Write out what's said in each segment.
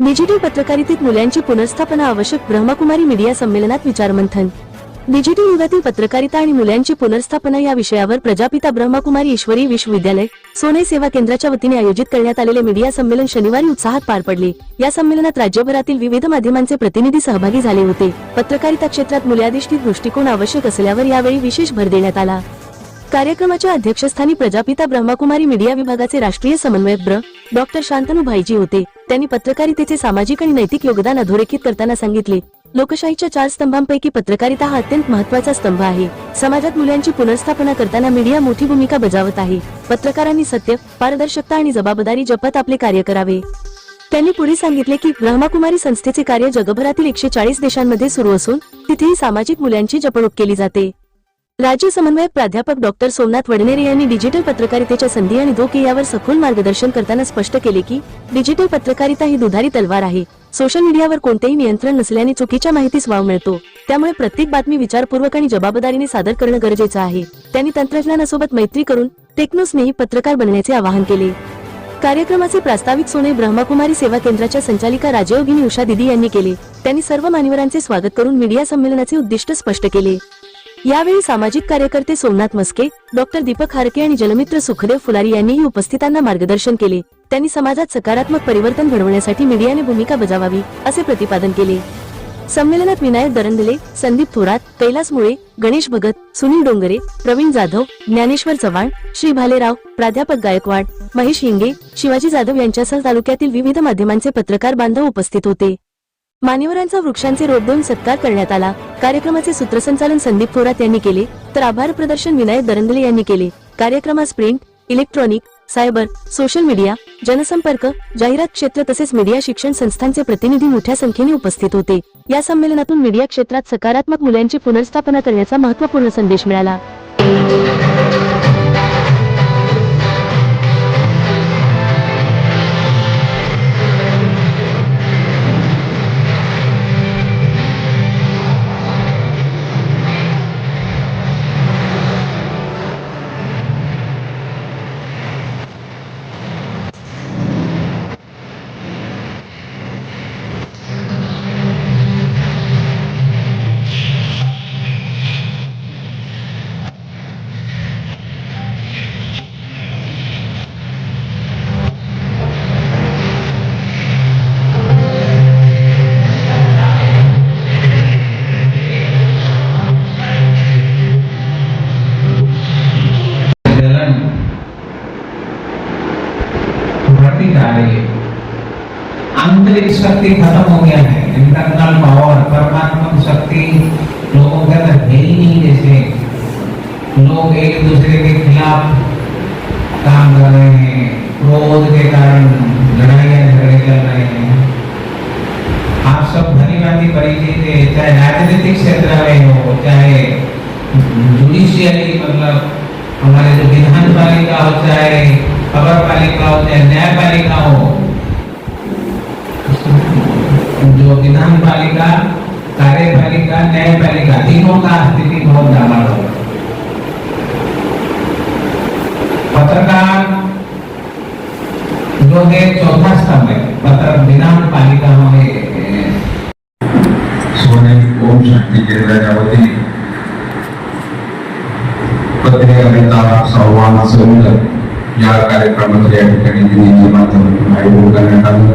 Digital पत्रकारितेत मुलांची पुनर्स्थापना आवश्यक ब्रह्मकुमारी मीडिया संमेलनात विचारमंथन. डिजिटल युगातील पत्रकारिता आणि मुलांची पुनर्स्थापना या विषयावर प्रजापिता ब्रह्मकुमारी ईश्वरी विश्वविद्यालय सोने सेवा केंद्राच्या वतीने आयोजित करण्यात आलेले मीडिया संमेलन शनिवारी उत्साहात पार पडले. या संमेलनात राज्यभरातील विविध माध्यमांचे प्रतिनिधी सहभागी झाले होते. पत्रकारिता क्षेत्रात मुल्याधिष्ठित दृष्टिकोन आवश्यक असल्यावर यावेळी विशेष भर देण्यात आला. कार्यक्रमाच्या अध्यक्षस्थानी प्रजापिता ब्रह्मकुमारी मीडिया विभागाचे राष्ट्रीय समन्वयक ब्र. डॉक्टर शांतनु भाईजी होते. त्यांनी पत्रकारितेचे सामाजिक आणि नैतिक योगदान अधोरेखित करताना सांगितले. लोकशाहीच्या चार स्तंभांपैकी पत्रकारिता हा अत्यंत महत्त्वाचा स्तंभ आहे. समाजात मुलांची पुनर्स्थापना करताना मीडिया मोठी भूमिका बजावत आहे. पत्रकारांनी सत्य पारदर्शकता आणि जबाबदारी जपत आपले कार्य करावे. त्यांनी पुढे सांगितले की ब्रह्माकुमारी संस्थेचे कार्य जगभरातील एकशे चाळीस देशांमध्ये सुरू असून तिथेही सामाजिक मुलांची जपणूक केली जाते. राज्य समन्वयक प्राध्यापक डॉक्टर सोमनाथ वडनेरे यांनी डिजिटल पत्रकारितेच्या संधी आणि धोके यावर सखोल मार्गदर्शन करताना स्पष्ट केले की डिजिटल पत्रकारिता ही दुधारी तलवार आहे. सोशल मीडियावर कोणतेही नियंत्रण नसल्याने चुकीच्या माहितीस वाव मिळतो. त्यामुळे प्रत्येक बातमी विचारपूर्वक आणि जबाबदारीने सादर करणं गरजेचं आहे. त्यांनी तंत्रज्ञानासोबत मैत्री करून टेक्नोस्नेही पत्रकार बनण्याचे आवाहन केले. कार्यक्रमाचे प्रास्ताविक सोने ब्रह्मकुमारी सेवा केंद्राच्या संचालिका राजयोगिनी उषा दिदी यांनी केले. त्यांनी सर्व मान्यवरांचे स्वागत करून मीडिया संमेलनाचे उद्दिष्ट स्पष्ट केले. यावेळी सामाजिक कार्यकर्ते सोमनाथ मस्के डॉक्टर दीपक हारके आणि जलमित्र सुखदेव फुलारी यांनीही उपस्थितांना मार्गदर्शन केले. त्यांनी समाजात सकारात्मक परिवर्तन घडवण्यासाठी मीडियाने भूमिका बजावावी असे प्रतिपादन केले. संमेलनात विनायक दरंदले संदीप थोरात कैलास मुळे गणेश भगत सुनील डोंगरे प्रवीण जाधव ज्ञानेश्वर चव्हाण श्री भालेराव प्राध्यापक गायकवाड महेश हिंगे शिवाजी जाधव यांच्यासह तालुक्यातील विविध माध्यमांचे पत्रकार बांधव उपस्थित होते. मान्यवरांचा वृक्षांचे रोप देऊन सत्कार करण्यात आला. कार्यक्रमाचे सूत्रसंचालन संदीप थोरात यांनी केले. तर आभार प्रदर्शन विनायक दरंदले यांनी केले. कार्यक्रमास print electronic cyber social media जनसंपर्क जाहिरात क्षेत्र तसेच मीडिया शिक्षण संस्थांचे प्रतिनिधी मोठ्या संख्येने उपस्थित होते. या संमेलनातून मीडिया क्षेत्रात सकारात्मक मुलांची पुनर्स्थापना करण्याचा महत्त्वपूर्ण संदेश मिळाला. बढ़ती जा रही है आंतरिक शक्ति खत्म हो गया है इंटरनल पावर परमात्मक शक्ति लोगों के अंदर है ही नहीं जैसे लोग एक दूसरे के खिलाफ काम कर रहे हैं क्रोध के कारण लड़ाइयाँ झगड़े चल रहे हैं आप सब भली भांति परिचित है, चाहे राजनीतिक क्षेत्र में हो, चाहे जुडिशियरी मतलब हमारे जो विधान पालिका हो चाहे खबर पालिका हो चाहे न्यायपालिका हो, जो विधान पालिका कार्यपालिका न्यायपालिका तीनों का स्थिति बहुत डाला हो पत्रकार जो है चौथा स्तंभ है पत्र विधान पालिका मध्ये सोने ओम शक्ती केंद्राच्या वतीने पत्रकारिता संवाद संमेलन या कार्यक्रमाचं या ठिकाणी दिल्लीच्या माध्यमातून आयोजन करण्यात आलं.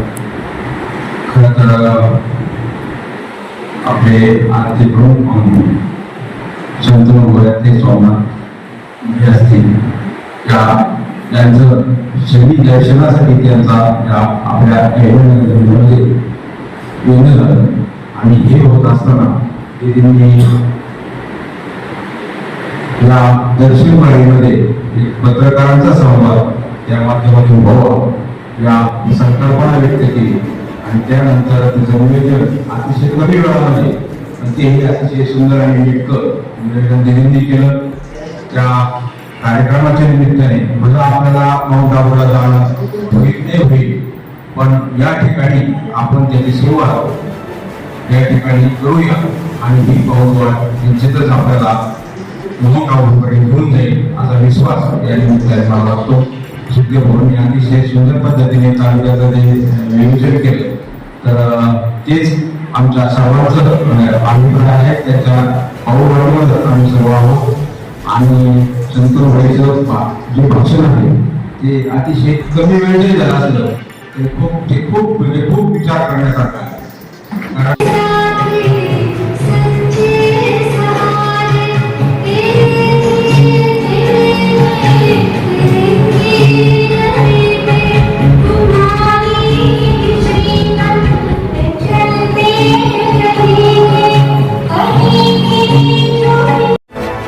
खरं तर आपले आर्थिक प्रमुख म्हणून शंतनू असतील त्या त्यांचं शैली दर्शनासाठी त्यांचा या आपल्या ऐवण्यामध्ये म्हणजे झालं. आणि हे होत असताना ते त्यांनी या दर्शन वाडीमध्ये एक पत्रकारांचा सहभाग त्या माध्यमातून व्हावा. या संकल्पना व्यक्त केली. आणि त्यानंतर त्याचं नियोजन अतिशय कमी वेळामध्ये आणि तेही अतिशय सुंदर आणि नेटकं नियोजन दिलेंनी केलं. त्या कार्यक्रमाच्या निमित्ताने मला आपल्याला माउंट आबूला जाणं होईल नाही होईल. पण या ठिकाणी आपण त्याची सुरुवात या ठिकाणी करूया. आणि ही पाऊलवाट निश्चितच आपल्याला मोठी काऊपर्यंत घेऊन जाईल असा विश्वास या निमित्ताने मला वाटतो सुद्धा भरून अतिशय सुंदर पद्धतीने तालुक्याचं जे नियोजन केलं तर तेच आमच्या सर्वांचं अभिप्राय आहे त्याच्या पाऊलावर आम्ही सर्व आहोत आणि शंकर भाईचं जे भाषण आहे ते अतिशय कमी वेळ जरी झालं असलं ते खूप ते खूप म्हणजे खूप विचार करण्यासारखं आहे कारण